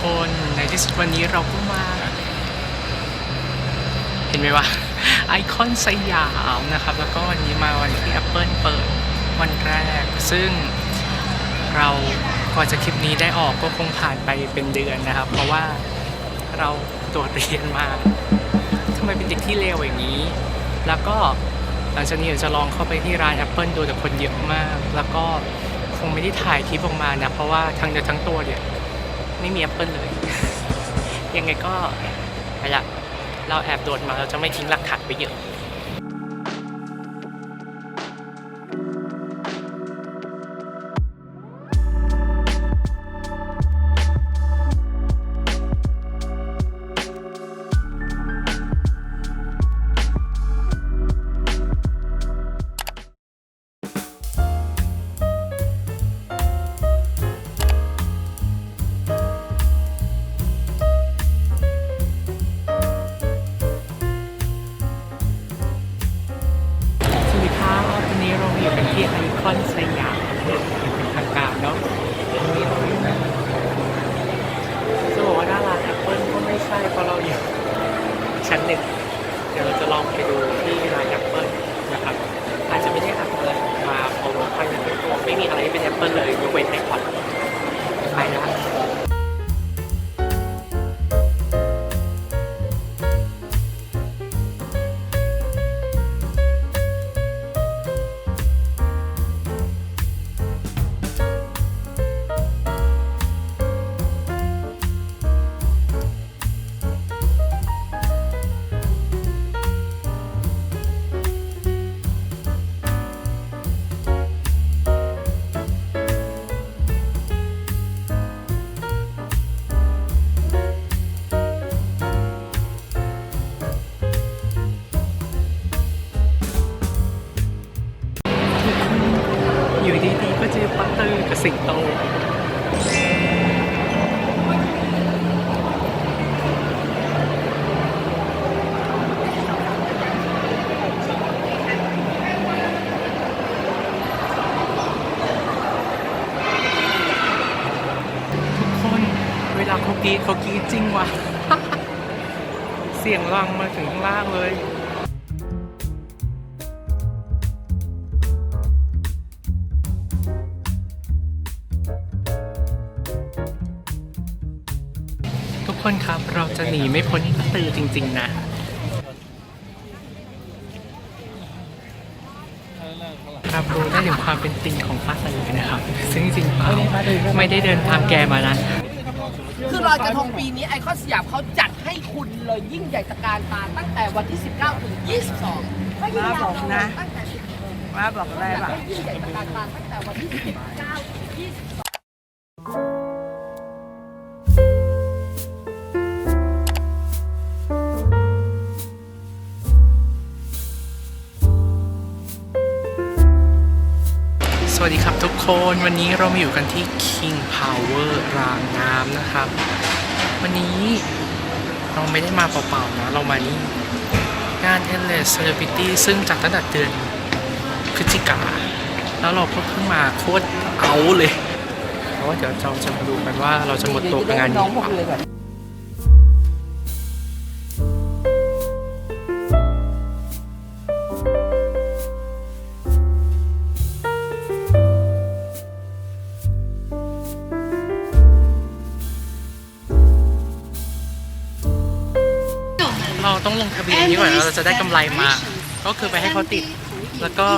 คนในที่สุดวันนี้เราก็มา เห็นไหมว่าไอคอนสยามนะครับ แล้วก็วันนี้มาวันที่ Apple เปิดวันแรก ซึ่งเรากว่าจะคลิปนี้ได้ออกก็คงผ่านไปเป็นเดือนนะครับ เพราะว่าเราตรวจเรียนมาทำไมเป็นเด็กที่เลวอย่างนี้ แล้วก็หลังจากนี้เดี๋ยวจะลองเข้าไปที่ร้าน Apple ดูแต่คนเยอะมาก แล้วก็คงไม่ได้ถ่ายคลิปออกมานะ เพราะว่าทั้งเดือทั้งตัวเนี่ย ไม่มีแอปเปิลเลย ยังไงก็ไปละเราแอบโดนมาเราจะไม่ทิ้งหลักฐานไปเยอะ เขากรีดเขากรีดจริงว่ะ เสียงรังมาถึงข้างล่างเลยทุกคนครับเราจะหนีไม่พ้นป้าตือจริง ๆ นะรับรู้ได้ถึงความเป็นจริงของป้าตือนะครับ ซึ่งจริงๆเปล่าไม่ได้เดินตามแกมานะ คือลอยกระทงปีนี้ไอคอนสยามเขาจัดให้คุณเลยยิ่งใหญ่ตระการตาตั้งแต่วันที่ 19 ถึง 22ไม่ยิ่งใหญ่มาบอกนะ ตั้งแต่มาบอกอะไรบ้างยิ่งใหญ่ตระการตาตั้งแต่วันที่19 คนวันนี้เรามาอยู่กันที่ King Power รางน้ำนะครับ วันนี้เราไม่ได้มาเปล่าๆนะ เรามานี่งาน Endless Celebrity ซึ่งจัดตั้งแต่เดือนพฤศจิกา แล้วเราก็เพิ่งมาโคตรเอาเลย เพราะว่าเดี๋ยวเราจะมาดูกันว่าเราจะหมดตัวกับงานนี้หรือเปล่า ต้องลงทะเบียนนี้ก่อนแล้วเราจะได้กำไรมา ก็คือไปให้เขาติด แล้วก็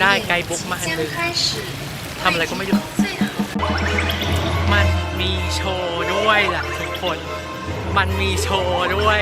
ได้ไกด์บุ๊กมาอันหนึงทำอะไรก็ไม่รู้มันมีโชว์ด้วยล่ะทุกคน มันมีโชว์ด้วย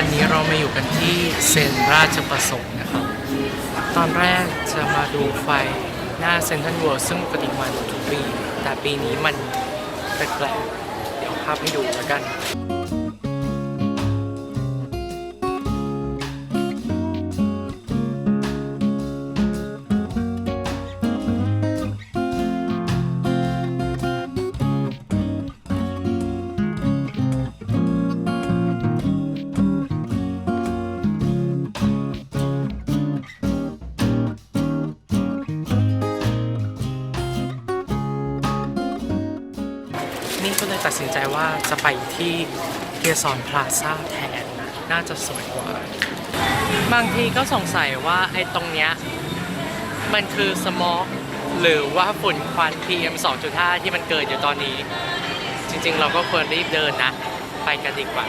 วันนี้เรามาอยู่กันที่เซนราชประสงค์นะครับ ตอนแรกจะมาดูไฟหน้าเซนทรัลเวิลด์ซึ่งปกติมาทุกปี แต่ปีนี้มันแปลกๆเดี๋ยวภาพให้ดูแล้วกัน ว่าจะไปที่เกสรพลาซ่าแทนนะน่าจะสวยกว่า บางทีก็สงสัยว่าไอ้ตรงเนี้ยมันคือสมอกหรือว่าฝุ่นควัน PM 2.5 ที่มันเกิดอยู่ตอนนี้ จริงๆ เราก็ควรรีบเดินนะ ไปกันดีกว่า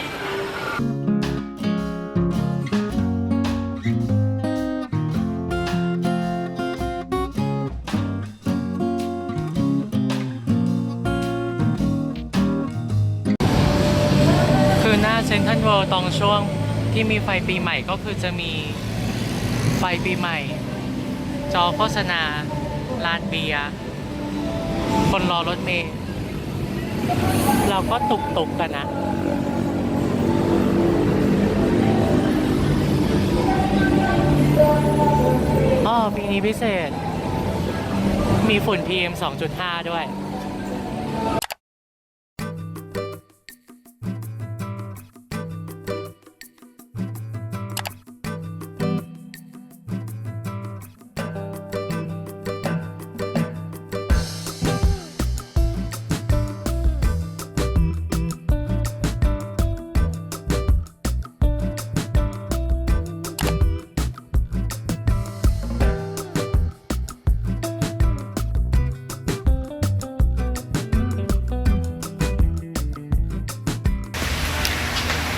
ตรงช่วงที่มีไฟปีใหม่ก็คือจะมีไฟปีใหม่ จอโฆษณาร้านเบียร์คนรอรถเมล์เราก็ตุกตุกกันนะ อ๋อปีนี้พิเศษ มีฝุ่น PM 2.5 ด้วย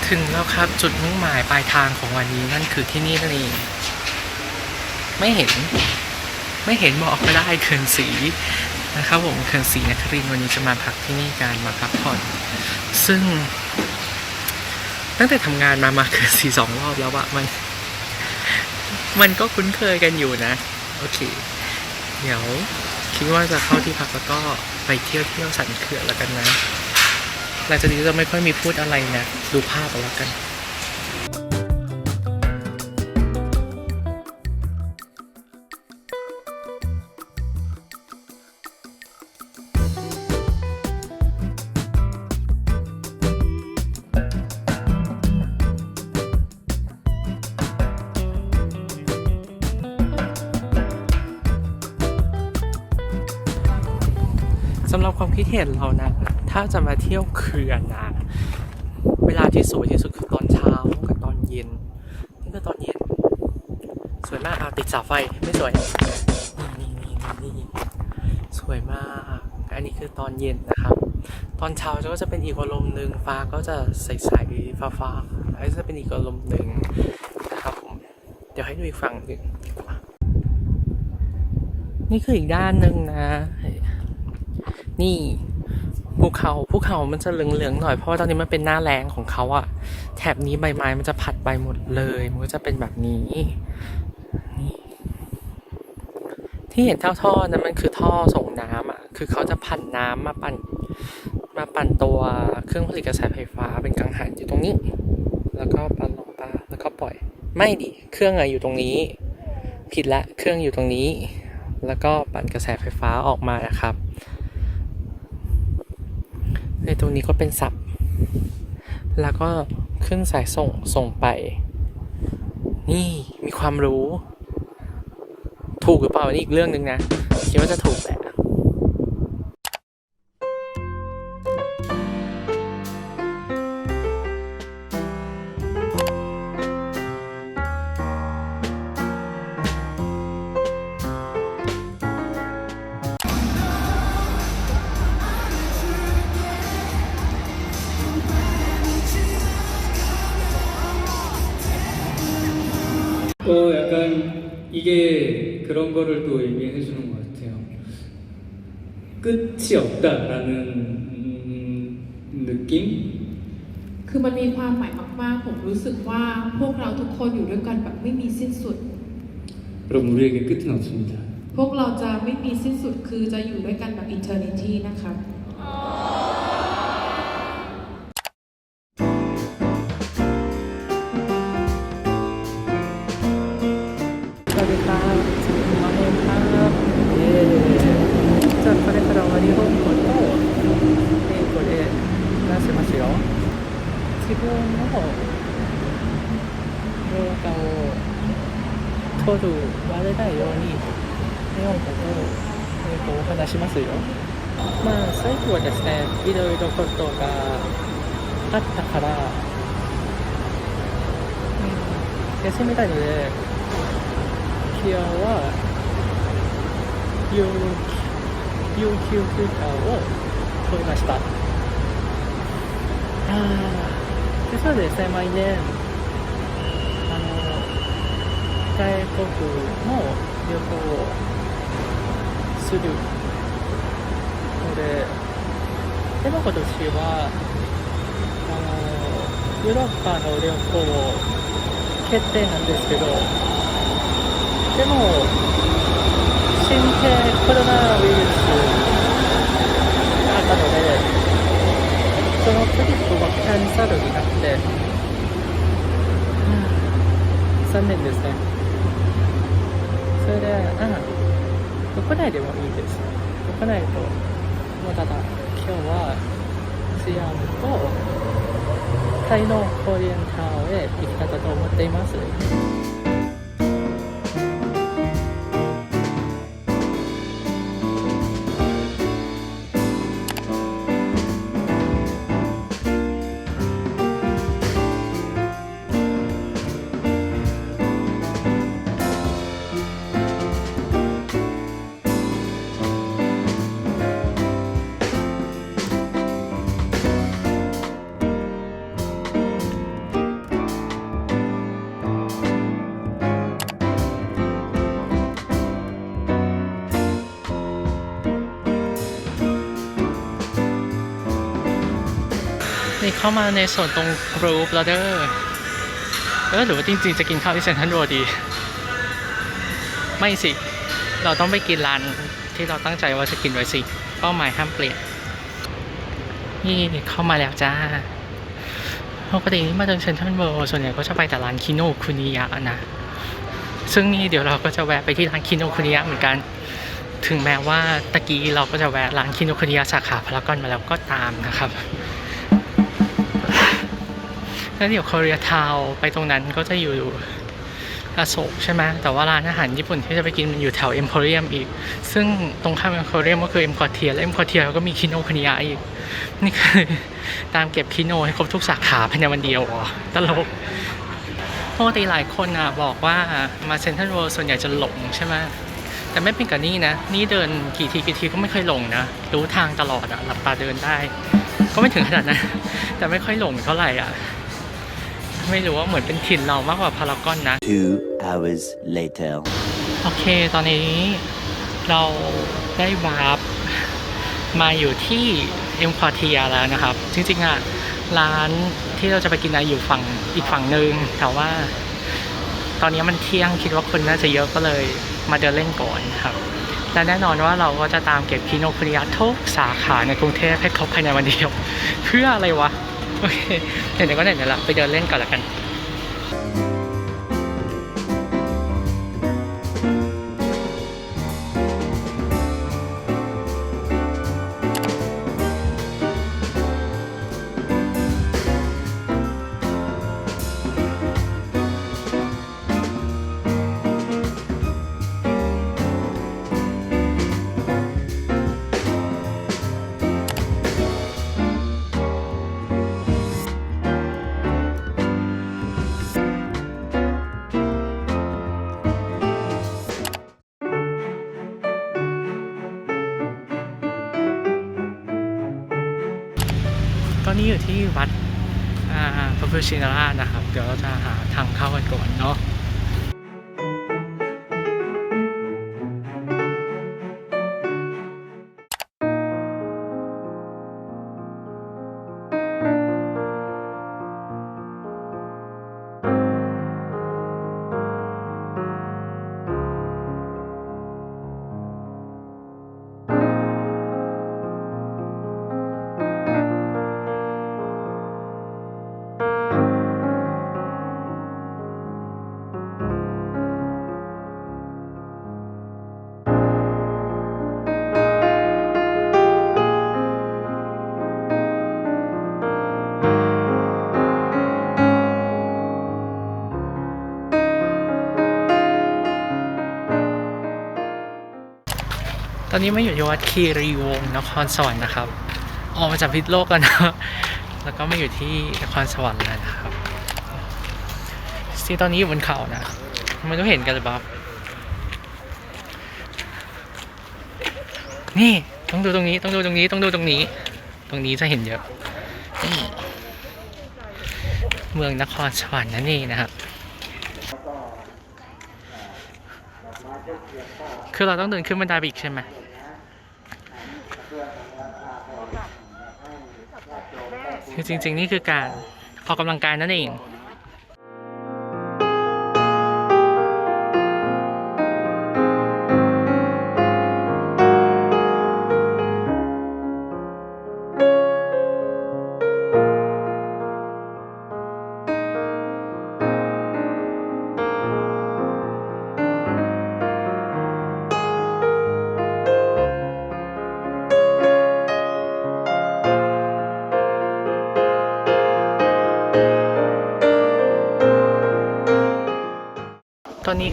ถึงแล้วครับจุดมุ่งหมายปลายทางของวันนี้นั่นคือที่นี่นั่นเองไม่เห็น ไม่เห็นบอกก็ได้เขื่อนสีนะครับผมเขื่อนสีนครินวันนี้จะมาพักที่นี่กันมาพักผ่อน ซึ่ง ตั้งแต่ทำงานมามาเขื่อนสีสองรอบแล้วอะมัน มันก็คุ้นเคยกันอยู่นะ โอเค เดี๋ยวคิดว่าจะเข้าที่พักแล้วก็ไปเที่ยวเที่ยวสันเขื่อนแล้วกันนะ หลังจากนี้จะไม่ค่อยมีพูดอะไรนะ ดูภาพเอาล้วกันสำหรับความคิดเห็นเรานะ ถ้าจะมาเที่ยวเขื่อนนะเวลาที่สวยที่สุดคือตอนเช้ากับตอนเย็น นี่ก็ตอนเย็น สวยมากอะติดเสาไฟไม่สวย นี่นี่นี่นี่สวยมาก อันนี้คือตอนเย็นนะครับ ตอนเช้าก็จะเป็นอีกอารมณ์หนึ่งฟ้าก็จะใสๆฟ้าๆอันนี้จะเป็นอีกอารมณ์หนึ่งนะครับผมเดี๋ยวให้ดูอีกฝั่งหนึ่งนี่คืออีกด้านหนึ่งนะ นี่ ภูเขาภูเขามันจะเหลืองๆหน่อย เพราะว่าตอนนี้มันเป็นหน้าแรงของเขาอะแถบนี้ใบไม้มันจะผัดใบหมดเลย มันก็จะเป็นแบบนี้ที่เห็นเท่าท่อนั้นมันคือท่อส่งน้ำอะคือเขาจะพันน้ำมาปั่น มาปั่นตัวเครื่องผลิตกระแสไฟฟ้าเป็นกังหันอยู่ตรงนี้ แล้วก็ปั่นลงไปแล้วก็ปล่อย ไม่ดิ เครื่องอะอยู่ตรงนี้ ผิดละ เครื่องอยู่ตรงนี้ แล้วก็ปั่นกระแสไฟฟ้าออกมานะครับ ในตรงนี้ก็เป็นสับ แล้วก็ขึ้นสายส่งส่งไป นี่มีความรู้ ถูกหรือเปล่าอันนี่อีกเรื่องหนึ่งนะ คิดว่าจะถูกแหละ 끝이 없다라는 음, 느낌? คือมันมีความหมายมากๆ ผมรู้สึกว่าพวกเราทุกคนอยู่ด้วยกันแบบไม่มีสิ้นสุด 여러분 우리에게 끝은 없습니다. พวกเราจะไม่มีสิ้นสุด คือจะอยู่ด้วยกันแบบ eternity นะครับ ส 最後はですねいろいろことがあったから、うん、休みたいので今日は有有給休暇を取りました。あー。でそうですね毎年あの外国の旅行をするのででも今年はあのヨーロッパの旅行決定なんですけどでも、新型コロナウイルスがあったので、そのトリップがキャンセルになって、うん残念ですね。それで、うん、国内でもいいです。国内と、もただ、今日は、シアムと、タイのコリエンタウンへ行きたいと思っています。 เข้ามาในส่วนตรงกรูปแล้วเด้อเออหรือว่าจริงๆ จะกินข้าวที่เซนทรัลโรดี ไม่สิ เราต้องไปกินร้านที่เราตั้งใจว่าจะกินไว้สิ เป้าหมายห้ามเปลี่ยน นี่เข้ามาแล้วจ้าปกตินี่มาเดินเซ็นทรัลเวิลด์ส่วนใหญ่ก็จะไปแต่ร้านคิโนคุนิยะนะ ซึ่งนี่เดี๋ยวเราก็จะแวะไปที่ร้านคิโนคุนิยะเหมือนกัน ถึงแม้ว่าตะกี้เราก็จะแวะร้านคิโนคุนิยะสาขาพารากอนมาแล้วก็ตามนะครับ แล้วเดี๋ยว Korea Town ไปตรงนั้นก็จะอยู่อโศกใช่ไหมแต่ว่าร้านอาหารญี่ปุ่นที่จะไปกินมันอยู่แถว Emporium อีก ซึ่งตรงข้าม Emporium ก็คือ M Quartier และ M Quartier ก็มีคิโนคนิยะอีก นี่คือ ตามเก็บคิโนให้ครบทุกสาขาภายในวันเดียวเหรอตลกปกติหลายคนอะบอกว่ามาเซ็นทรัลเวิลด์ส่วนใหญ่จะหลงใช่ไหมแต่ไม่เป็นกับนี่นะ นี่เดินกี่ทีกี่ทีก็ไม่เคยหลงนะ รู้ทางตลอดอะหลับตาเดินได้ ก็ไม่ถึงขนาดนั้นแต่ไม่ค่อยหลงเท่าไหร่อะ ไม่รู้ว่าเหมือนเป็นถิ่นเรามากกว่าพารากอนนะ Two hours later. โอเค ตอนนี้เราได้วาร์ปมาอยู่ที่เอ็มควอเทียแล้วนะครับ จริงๆอะ ร้านที่เราจะไปกินอะอยู่ฝั่งอีกฝั่งหนึ่งแต่ว่า ตอนนี้มันเที่ยงคิดว่าคนน่าจะเยอะก็เลยมาเดินเล่นก่อนครับและแน่นอนว่าเราก็จะตามเก็บคิโนคุนิยะทุกสาขาในกรุงเทพให้ครบภายในวันเดียว เพื่ออะไรวะ โอเคเดี๋ยวๆก็ไหนๆละไปเดินเล่นก่อนละกัน คุชินรานะครับ เดี๋ยวเราจะหาทางเข้ากันก่อนเนาะ ตอนนี้มาอยู่ที่วัดคีรีวงศ์นครสวรรค์นะครับ ออกมาจากพิษโลกแล้วนะ แล้วก็มาอยู่ที่นครสวรรค์แล้วนะครับที่ตอนนี้อยู่บนเขานะ มันต้องเห็นกันหรือเปล่านี่ต้องดูตรงนี้ต้องดูตรงนี้ต้องดูตรงนี้ ตรงนี้จะเห็นเยอะนี่เมืองนครสวรรค์นั่นเองนะครับคือเราต้องเดินขึ้นบันไดไปอีกใช่ไหม คือจริงๆ นี่คือการออกกำลังกายนั่นเอง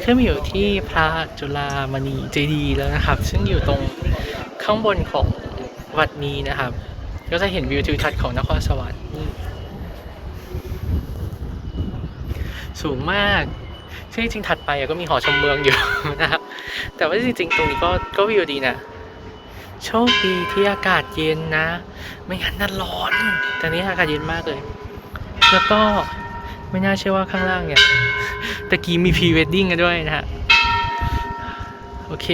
ขึ้นมาอยู่ที่พระจุฬามณีเจดีย์แล้วนะครับ ซึ่งอยู่ตรงข้างบนของวัดนี้นะครับ ก็จะเห็นวิวทิวทัศน์ของนครสวรรค์สูงมากซึ่งจริงถัดไปก็มีหอชมเมืองอยู่นะครับ แต่ว่าจริงๆ ตรงนี้ก็ก็วิวดีนะโชคดีที่อากาศเย็นนะ ไม่งั้นน่าร้อนแต่นี้อากาศเย็นมากเลย แล้วก็ไม่น่าเชื่อว่าข้างล่างเนี่ย ตะกี้มีพรีเวดดิ้งกันด้วยนะฮะ โอเค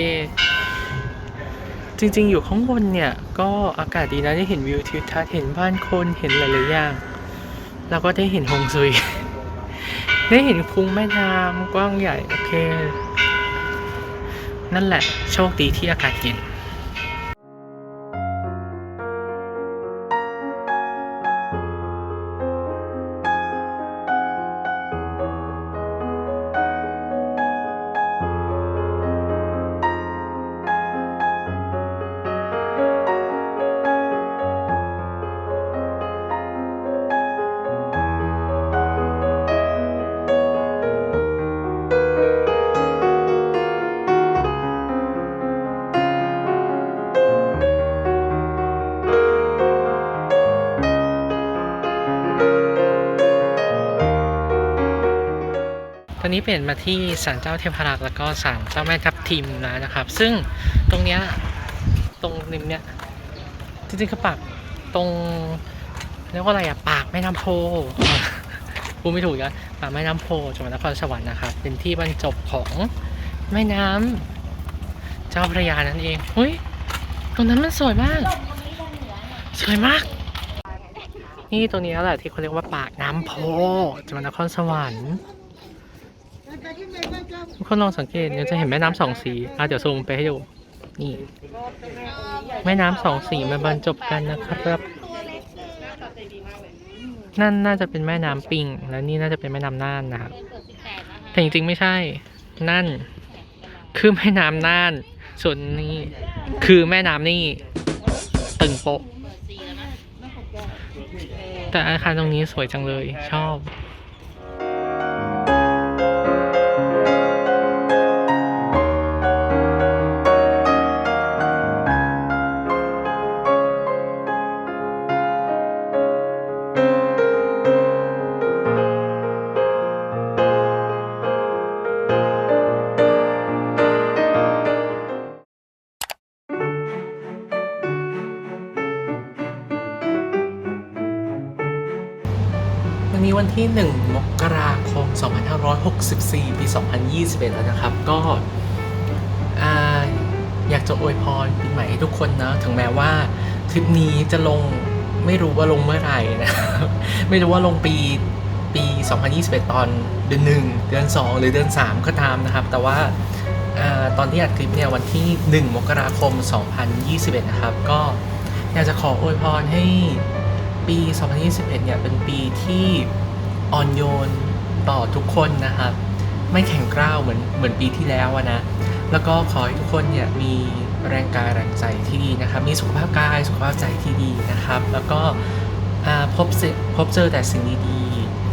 จริงๆ อยู่ข้างบนเนี่ย ก็อากาศดีนะได้เห็นวิวทิวทัศน์เห็นบ้านคนเห็นหลายๆอย่าง แล้วก็ได้เห็นฮงซุย ได้เห็นพุงแม่น้ำกว้างใหญ่ โอเค นั่นแหละ โชคดีที่อากาศเย็น อนนี้เปลี่ยนมาที่ศาลเจ้าเทพารักษ์แล้วก็ศาลเจ้าแม่ทับทิมแล้วนะครับ ซึ่งตรงเนี้ยตรงริมเนี้ยจริงๆคือปากตรงเรียกว่าอะไรอะปากแม่น้ำโพพูดไม่ถูกนะปากแม่น้ำโพจังหวัดนครสวรรค์นะครับ เป็นที่บรรจบของแม่น้ำเจ้าพระยานั่นเองเฮ้ยตรงนั้นมันสวยมาก สวยมาก นี่ตรงนี้แหละที่เขาเรียกว่าปากน้ำโพจังหวัดนครสวรรค์ ทุกคนลองสังเกตเนี่ยจะเห็นแม่น้ำสองสีอะเดี๋ยวซูมไปให้ดู นี่ แม่น้ำสองสีมาบรรจบกันนะครับ นั่นน่าจะเป็นแม่น้ำปิง และนี่น่าจะเป็นแม่น้ำน่านนะครับแต่จริงๆไม่ใช่ นั่น คือแม่น้ำน่าน ส่วนนี้ คือแม่น้ำนี่ ตึงโปะแต่อาคารตรงนี้สวยจังเลย ชอบ นี้วันที่ 1 มกราคม 2564 ปี 2021 แล้วนะครับ ก็อยากจะอวยพรปีใหม่ให้ทุกคนนะ ถึงแม้ว่าทริปนี้จะลงไม่รู้ว่าลงเมื่อไหร่นะครับไม่รู้ว่าลงปีปี 2021 ตอนเดือน1เดือน 2 หรือเดือน 3 ก็ตามนะครับ แต่ว่าอาตอนที่อัดคลิปเนี่ยวันที่ 1 มกราคม 2021 นะครับ ก็อยากจะขออวยพรให้ ปี 2021 เนี่ยเป็นปีที่อ่อนโยนต่อทุกคนนะครับ ไม่แข็งกร้าวเหมือนเหมือนปีที่แล้วนะ แล้วก็ขอให้ทุกคนเนี่ยมีแรงกายแรงใจที่ดีนะครับ มีสุขภาพกายสุขภาพใจที่ดีนะครับ แล้วก็พบพบเจอแต่สิ่งดี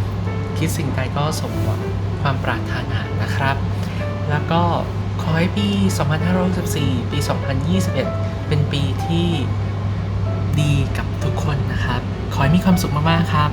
ๆ คิดสิ่งใดก็สมหวังความปรารถนานะครับ แล้วก็ขขอให้ปี 2564 ปี 2021 เป็นปีที่ดีกับทุกคนนะครับ ขอให้มีความสุขมากๆครับ